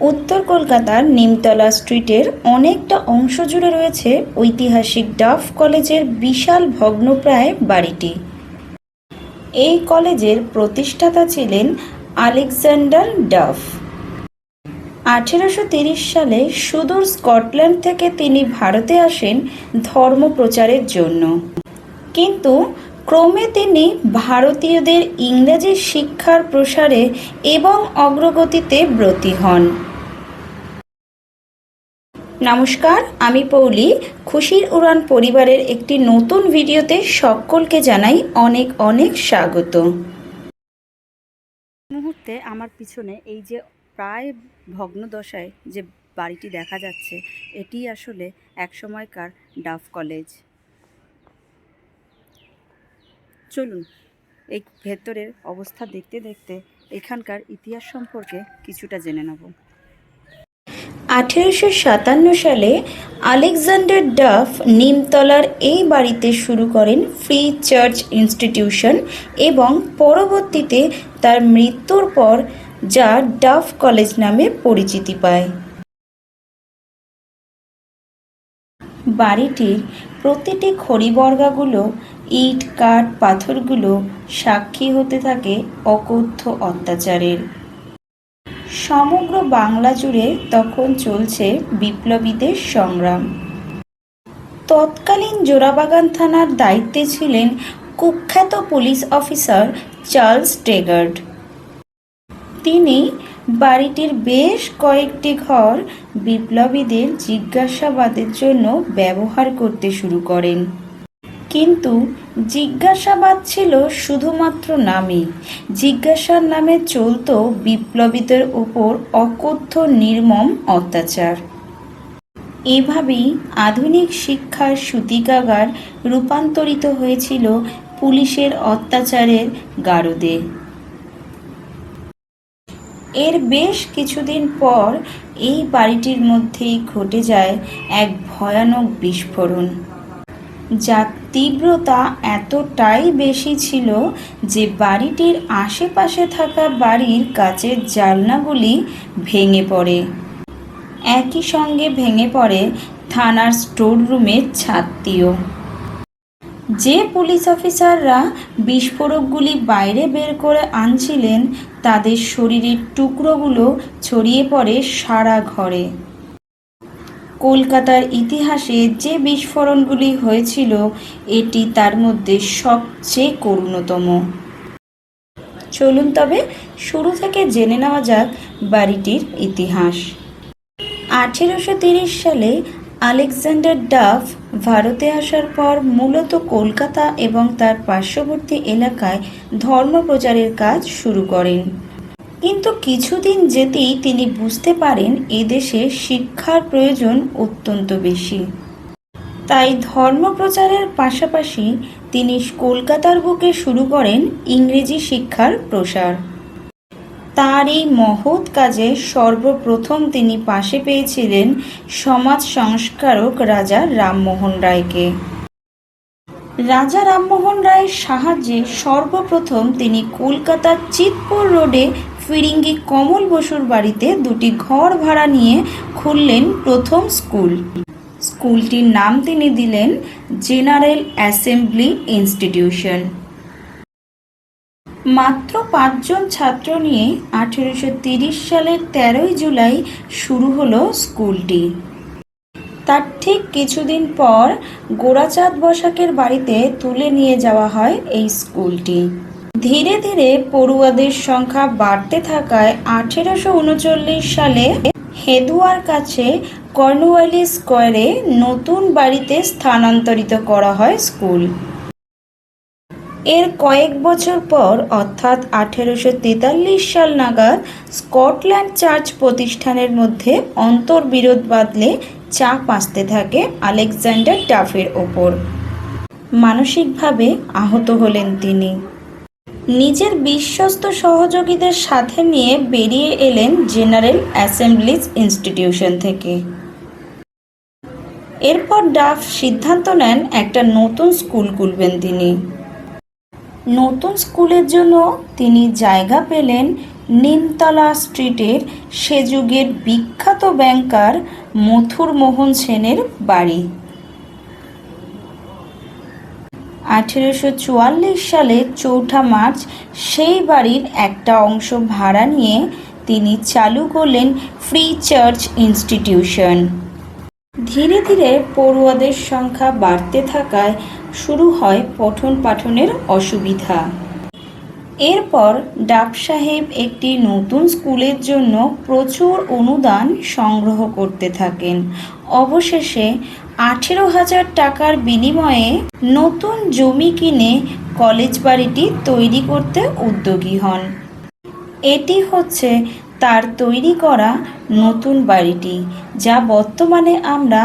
উত্তর কলকাতার নিমতলা স্ট্রিটের অনেকটা অংশ জুড়ে রয়েছে ঐতিহাসিক ডাফ কলেজের বিশাল ভগ্নপ্রায় বাড়িটি। এই কলেজের প্রতিষ্ঠাতা ছিলেন আলেকজান্ডার ডাফ। আঠেরোশো সালে সুদূর স্কটল্যান্ড থেকে তিনি ভারতে আসেন ধর্ম প্রচারের জন্য। কিন্তু ক্রমে তিনি ভারতীয়দের ইংরেজি শিক্ষার প্রসারে এবং অগ্রগতিতে ব্রতী হন। নমস্কার, আমি পৌলি। খুশির উড়ান পরিবারের একটি নতুন ভিডিওতে সকলকে জানাই অনেক অনেক স্বাগত। মুহূর্তে আমার পিছনে এই যে প্রায় ভগ্নদশায় যে বাড়িটি দেখা যাচ্ছে, এটি আসলে একসময়কার ডাফ কলেজ। চলুন, এই ভেতরের অবস্থা দেখতে দেখতে এখানকার ইতিহাস সম্পর্কে কিছুটা জেনে নেব। আঠেরোশো সাতান্ন সালে আলেকজান্ডার ডাফ নিমতলার এই বাড়িতে শুরু করেন ফ্রি চার্চ ইনস্টিটিউশন এবং পরবর্তীতে তার মৃত্যুর পর যা ডাফ কলেজ নামে পরিচিতি পায়। বাড়িটির প্রতিটি খড়িবর্গাগুলো, ইট, কাঠ, পাথরগুলো সাক্ষী হতে থাকে অকথ্য অত্যাচারের। সমগ্র বাংলা জুড়ে তখন চলছে বিপ্লবীদের সংগ্রাম। তৎকালীন জোড়াবাগান থানার দায়িত্বে ছিলেন কুখ্যাত পুলিশ অফিসার চার্লস টেগার্ড তিনি বাড়িটির বেশ কয়েকটি ঘর বিপ্লবীদের জিজ্ঞাসাবাদের জন্য ব্যবহার করতে শুরু করেন। কিন্তু জিজ্ঞাসাবাদ ছিল শুধুমাত্র নামে জিজ্ঞাসার নামে চলত বিপ্লবীদের উপর অকথ্য, নির্মম অত্যাচার। এভাবেই আধুনিক শিক্ষার সূতিকাগার রূপান্তরিত হয়েছিল পুলিশের অত্যাচারের গারদে। এর বেশ কিছুদিন পর এই বাড়িটির মধ্যেই ঘটে যায় এক ভয়ানক বিস্ফোরণ। যার তীব্রতা এতটাই বেশি ছিল যে বাড়িটির আশেপাশে থাকা বাড়ির কাচের জানলাগুলি ভেঙে পড়ে। একই সঙ্গে ভেঙে পড়ে থানার স্টোর রুমের ছাদটিও। যে পুলিশ অফিসাররা বিস্ফোরকগুলি বাইরে বের করে আনছিলেন, তাদের শরীরের টুকরোগুলো ছড়িয়ে পড়ে সারা ঘরে। কলকাতার ইতিহাসে যে বিস্ফোরণগুলি হয়েছিল, এটি তার মধ্যে সবচেয়ে করুণতম। চলুন তবে শুরু থেকে জেনে নেওয়া যাক বাড়িটির ইতিহাস। আঠেরোশো সালে আলেকজান্ডার ডাফ ভারতে আসার পর মূলত কলকাতা এবং তার পার্শ্ববর্তী এলাকায় ধর্ম প্রচারের কাজ শুরু করেন। কিন্তু কিছুদিন যেতেই তিনি বুঝতে পারেন এদেশে শিক্ষার প্রয়োজন অত্যন্ত বেশি। তাই ধর্ম প্রচারের পাশাপাশি তিনি কলকাতার বুকে শুরু করেন ইংরেজি শিক্ষার প্রসার। তার এই মহৎ কাজে সর্বপ্রথম তিনি পাশে পেয়েছিলেন সমাজ সংস্কারক রাজা রামমোহন রায়কে। রাজা রামমোহন রায়ের সাহায্যে সর্বপ্রথম তিনি কলকাতার চিতপুর রোডে ফিরিঙ্গি কমল বসুর বাড়িতে দুটি ঘর ভাড়া নিয়ে খুললেন প্রথম স্কুল। স্কুলটির নাম তিনি দিলেন জেনারেল অ্যাসেম্বলি ইনস্টিটিউশন। মাত্র পাঁচজন ছাত্র নিয়ে আঠেরোশো সালের তেরোই জুলাই শুরু হলো স্কুলটি। তার ঠিক কিছুদিন পর গোড়াচাঁদ বসাকের বাড়িতে তুলে নিয়ে যাওয়া হয় এই স্কুলটি। ধীরে ধীরে পড়ুয়াদের সংখ্যা বাড়তে থাকায় আঠেরোশো উনচল্লিশ সালে হেদুয়ার কাছে কর্নওয়ালি স্কোয়ারে নতুন বাড়িতে স্থানান্তরিত করা হয় স্কুল। এর কয়েক বছর পর, অর্থাৎ আঠেরোশো তেতাল্লিশ সাল নাগাদ, স্কটল্যান্ড চার্চ প্রতিষ্ঠানের মধ্যে অন্তর্বিরোধ বাঁধলে চাপ আসতে থাকে আলেকজান্ডার টাফের ওপর। মানসিকভাবে আহত হলেন তিনি। নিজের বিশ্বস্ত সহযোগীদের সাথে নিয়ে বেরিয়ে এলেন জেনারেল অ্যাসেম্বলিজ ইনস্টিটিউশন থেকে। এরপর ডাফ সিদ্ধান্ত নেন একটা নতুন স্কুল খুলবেন তিনি। নতুন স্কুলের জন্য তিনি জায়গা পেলেন নিমতলা স্ট্রিটের সে যুগের বিখ্যাত ব্যাংকার মথুর মোহন সেনের বাড়ি। আঠেরোশো চুয়াল্লিশ সালে চৌঠা মার্চ সেই বাড়ির একটা অংশ ভাড়া নিয়ে তিনি চালু করলেন ফ্রি চার্চ ইনস্টিটিউশন। ধীরে ধীরে পড়ুয়াদের সংখ্যা বাড়তে থাকায় শুরু হয় পঠন পাঠনের অসুবিধা। এরপর ডাব সাহেব একটি নতুন স্কুলের জন্য প্রচুর অনুদান সংগ্রহ করতে থাকেন। অবশেষে আঠেরো হাজার টাকার বিনিময়ে নতুন জমি কিনে কলেজ বাড়িটি তৈরি করতে উদ্যোগী হন। এটি হচ্ছে তার তৈরি করা নতুন বাড়িটি, যা বর্তমানে আমরা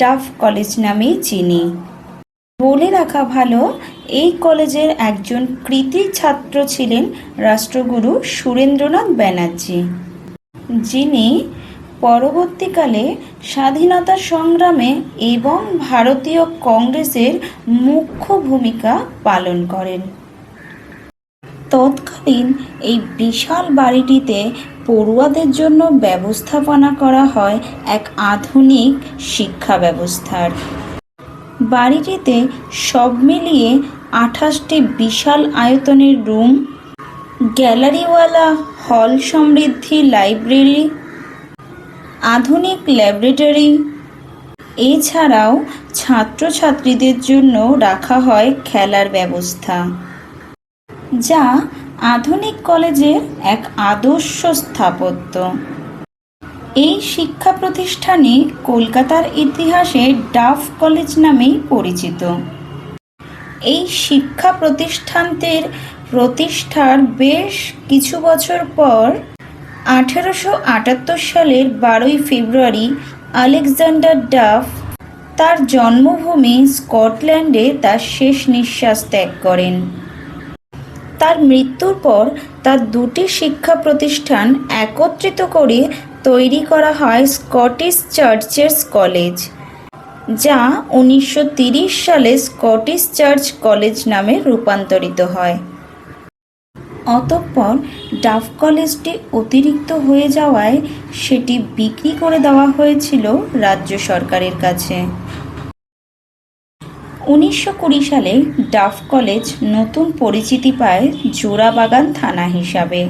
ডাফ কলেজ নামেই চিনি। বলে রাখা ভালো, এই কলেজের একজন কৃতি ছাত্র ছিলেন রাষ্ট্রগুরু সুরেন্দ্রনাথ ব্যানার্জি, যিনি পরবর্তীকালে স্বাধীনতা সংগ্রামে এবং ভারতীয় কংগ্রেসের মুখ্য ভূমিকা পালন করেন। তৎকালীন এই বিশাল বাড়িটিতে পড়ুয়াদের জন্য ব্যবস্থাপনা করা হয় এক আধুনিক শিক্ষা ব্যবস্থার। বাড়িটিতে সব মিলিয়ে আঠাশটি বিশাল আয়তনের রুম, গ্যালারিওয়ালা হল সমৃদ্ধি লাইব্রেরি আধুনিক ল্যাবরেটরি। এছাড়াও ছাত্রছাত্রীদের জন্য রাখা হয় খেলার ব্যবস্থা, যা আধুনিক কলেজের এক আদর্শ স্থাপত্য। এই শিক্ষা প্রতিষ্ঠানে কলকাতার ইতিহাসে ডাফ কলেজ নামেই পরিচিত। এই শিক্ষা প্রতিষ্ঠানটির প্রতিষ্ঠার বেশ কিছু বছর পর আঠেরোশো আটাত্তর সালের বারোই ফেব্রুয়ারি আলেকজান্ডার ডাফ তার জন্মভূমি স্কটল্যান্ডে তার শেষ নিঃশ্বাস ত্যাগ করেন। তার মৃত্যুর পর তার দুটি শিক্ষা প্রতিষ্ঠান একত্রিত করে তৈরি করা হয় স্কটিশ চার্চেস কলেজ, যা উনিশশো সালে স্কটিশ চার্চ কলেজ নামে রূপান্তরিত হয়। অতঃপর ডাফ কলেজটি অতিরিক্ত হয়ে যাওয়ায় সেটি বিক্রি করে দেওয়া হয়েছিল রাজ্য সরকারের কাছে। উনিশশো কুড়ি সালে ডাফ কলেজ নতুন পরিচিতি পায় জোড়াবাগান থানা হিসাবে।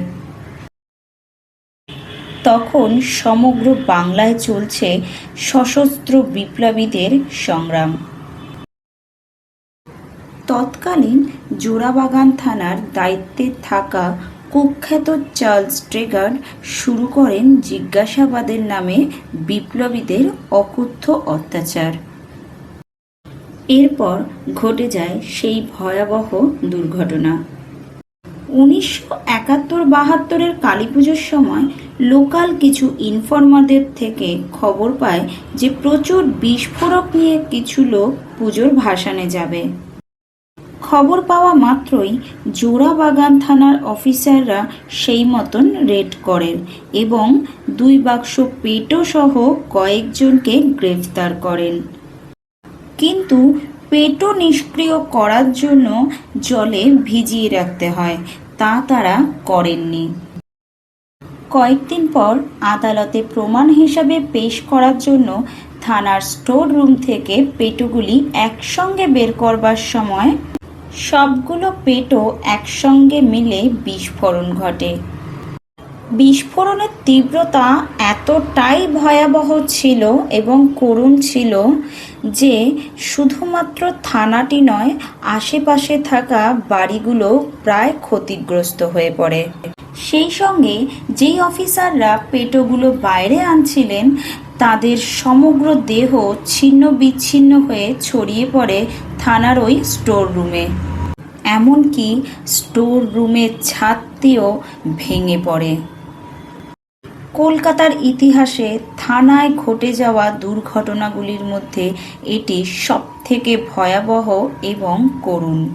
তখন সমগ্র বাংলায় চলছে সশস্ত্র বিপ্লবীদের সংগ্রাম। তৎকালীন জোড়াবাগান থানার দায়িত্বে থাকা কুখ্যাত চার্লস ট্রেগার শুরু করেন জিজ্ঞাসাবাদের নামে বিপ্লবীদের অকুত্থ অত্যাচার। এরপর ঘটে যায় সেই ভয়াবহ দুর্ঘটনা। উনিশশো একাত্তর বাহাত্তরের কালী পুজোর সময় লোকাল কিছু ইনফরমারদের থেকে খবর পায় যে প্রচুর বিস্ফোরক নিয়ে কিছু লোক পুজোর ভাসানে যাবে। খবর পাওয়া মাত্রই জোড়াবাগান থানার অফিসাররা সেই মতন রেড করেন এবং দুই বাক্স পেটো সহ কয়েকজনকে গ্রেফতার করেন। কিন্তু পেটো নিষ্ক্রিয় করার জন্য জলে ভিজিয়ে রাখতে হয়, তা তারা করেননি। কয়েকদিন পর আদালতে প্রমাণ হিসাবে পেশ করার জন্য থানার স্টোর রুম থেকে পেটোগুলি একসঙ্গে বের করবার সময় সবগুলো পেটও একসঙ্গে মিলে বিস্ফোরণ ঘটে। বিস্ফোরণের তীব্রতা এতটাই ভয়াবহ ছিল এবং করুণ ছিল যে শুধুমাত্র থানাটি নয়, আশেপাশে থাকা বাড়িগুলো প্রায় ক্ষতিগ্রস্ত হয়ে পড়ে। সেই সঙ্গে যেই অফিসাররা পেটোগুলো বাইরে আনছিলেন, তাদের সমগ্র দেহ ছিন্ন বিচ্ছিন্ন হয়ে ছড়িয়ে পড়ে থানার ওই স্টোর রুমে। এমনকি স্টোর রুমের ছাদটিও ভেঙে পড়ে। কলকাতার ইতিহাসে থানায় ঘটে যাওয়া দুর্ঘটনাগুলির মধ্যে এটি সবথেকে ভয়াবহ এবং করুণ।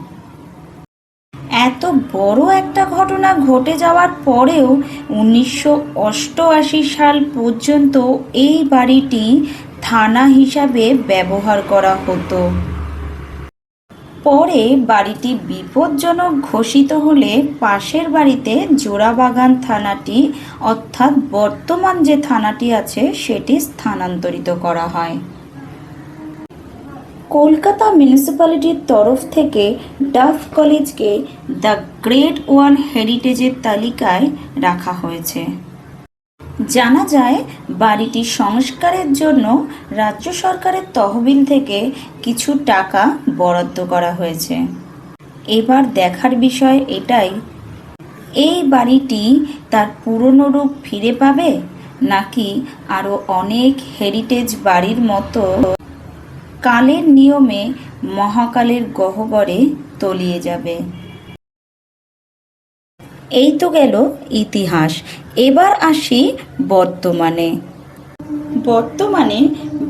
এত বড় একটা ঘটনা ঘটে যাওয়ার পরেও উনিশশো অষ্টআশি সাল পর্যন্ত এই বাড়িটি থানা হিসাবে ব্যবহার করা হতো। পরে বাড়িটি বিপজ্জনক ঘোষিত হলে পাশের বাড়িতে জোড়াবাগান থানাটি, অর্থাৎ বর্তমান যে থানাটি আছে, সেটি স্থানান্তরিত করা হয়। কলকাতা মিউনিসিপ্যালিটির তরফ থেকে ডাফ কলেজকে দ্য গ্রেট ওয়ান হেরিটেজের তালিকায় রাখা হয়েছে। জানা যায়, বাড়িটি সংস্কারের জন্য রাজ্য সরকারের তহবিল থেকে কিছু টাকা বরাদ্দ করা হয়েছে। এবার দেখার বিষয় এটাই, এই বাড়িটি তার পুরনো রূপ ফিরে পাবে? নাকি আরও অনেক হেরিটেজ বাড়ির মতো কালের নিয়মে মহাকালের গহ্বরে তলিয়ে যাবে। এই তো গেল ইতিহাস। এবার আসি বর্তমানে। বর্তমানে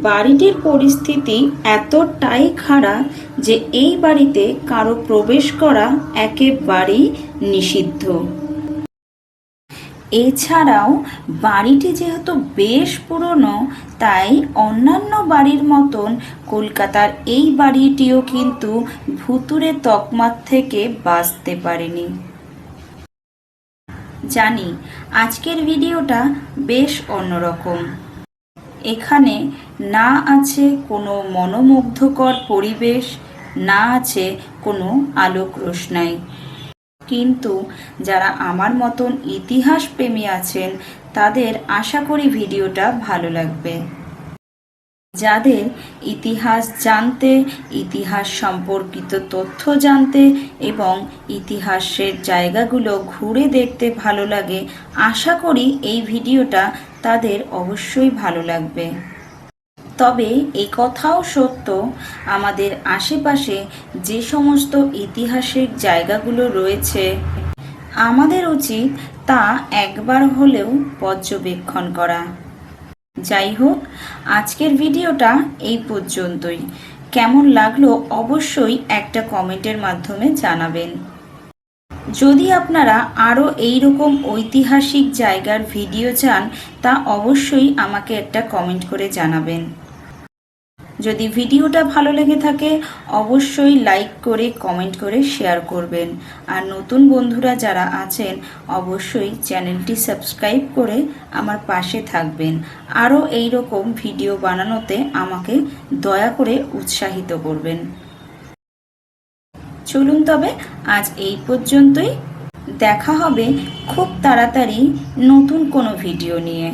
বাড়িটির পরিস্থিতি এতটাই খারাপ যে এই বাড়িতে কারও প্রবেশ করা একেবারেই নিষিদ্ধ। এছাড়াও বাড়িটি যেহেতু বেশ পুরনো, তাই অন্যান্য বাড়ির মতন কলকাতার এই বাড়িটিও কিন্তু ভুতুরে তকমার থেকে বাঁচতে পারেনি। জানি, আজকের ভিডিওটা বেশ অন্যরকম। এখানে না আছে কোনো মনোমুগ্ধকর পরিবেশ, না আছে কোনো আলোক রোশনাই। কিন্তু যারা আমার মতন ইতিহাস প্রেমী আছেন, তাদের আশা করি ভিডিওটা ভালো লাগবে। যাদের ইতিহাস জানতে, ইতিহাস সম্পর্কিত তথ্য জানতে এবং ইতিহাসের জায়গাগুলো ঘুরে দেখতে ভালো লাগে, আশা করি এই ভিডিওটা তাদের অবশ্যই ভালো লাগবে। তবে এই কথাও সত্য, আমাদের আশেপাশে যে সমস্ত ইতিহাসিক জায়গাগুলো রয়েছে, আমাদের উচিত তা একবার হলেও পর্যবেক্ষণ করা। যাই হোক, আজকের ভিডিওটা এই পর্যন্তই। কেমন লাগল অবশ্যই একটা কমেন্টের মাধ্যমে জানাবেন। যদি আপনারা আরও এইরকম ঐতিহাসিক জায়গার ভিডিও চান, তা অবশ্যই আমাকে একটা কমেন্ট করে জানাবেন। যদি ভিডিওটা ভালো লেগে থাকে, অবশ্যই লাইক করে, কমেন্ট করে শেয়ার করবেন। আর নতুন বন্ধুরা যারা আছেন, অবশ্যই চ্যানেলটি সাবস্ক্রাইব করে আমার পাশে থাকবেন। আরও এই রকম ভিডিও বানানোতে আমাকে দয়া করে উৎসাহিত করবেন। চলুন তবে আজ এই পর্যন্তই। দেখা হবে খুব তাড়াতাড়ি নতুন কোনো ভিডিও নিয়ে।